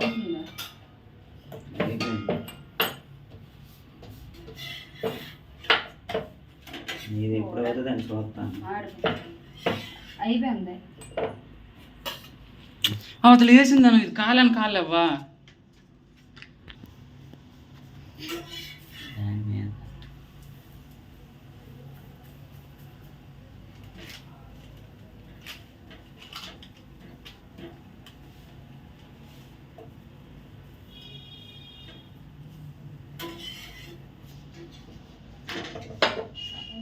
అవుతుందా నీది ఎప్పుడు అవుతుంది అని చూస్తాను అయిపోయింది అవతల వేసిందాను ఇది కాలని కాలేవ్వా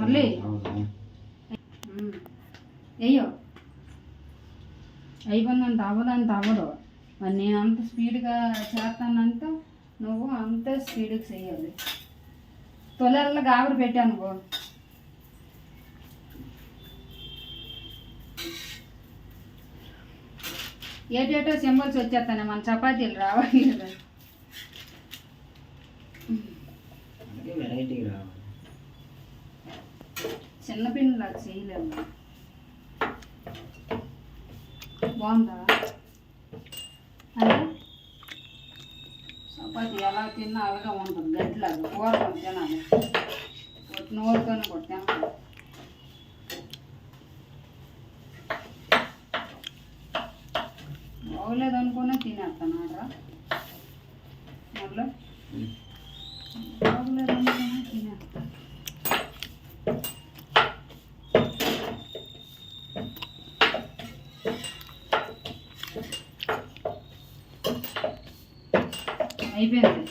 మళ్ళీ? అయ్యో అయిపోయిందంటే అవ్వదంటే అవ్వదు మరి నేను అంత స్పీడ్గా చేస్తానంటే నువ్వు అంత స్పీడ్గా చేయాలి. తొలెల్ల గాబరి పెట్టాను గో ఏటేటో సింబల్స్ వచ్చేస్తానే మన చపాతీలు రావాలి వెరైటీ రావాలి. చిన్న పిల్లలాగా చేయలేము. బాగుందా? అంటే చపాతి ఎలా తిన్నా అలాగే ఉంటుంది గట్టిలాగా కూర తినాలి. నోరుతోనే కొట్టి తినాలి. బాగోలేదు అనుకునే తినేస్తాను రా మళ్ళీ? అయిపోయింది.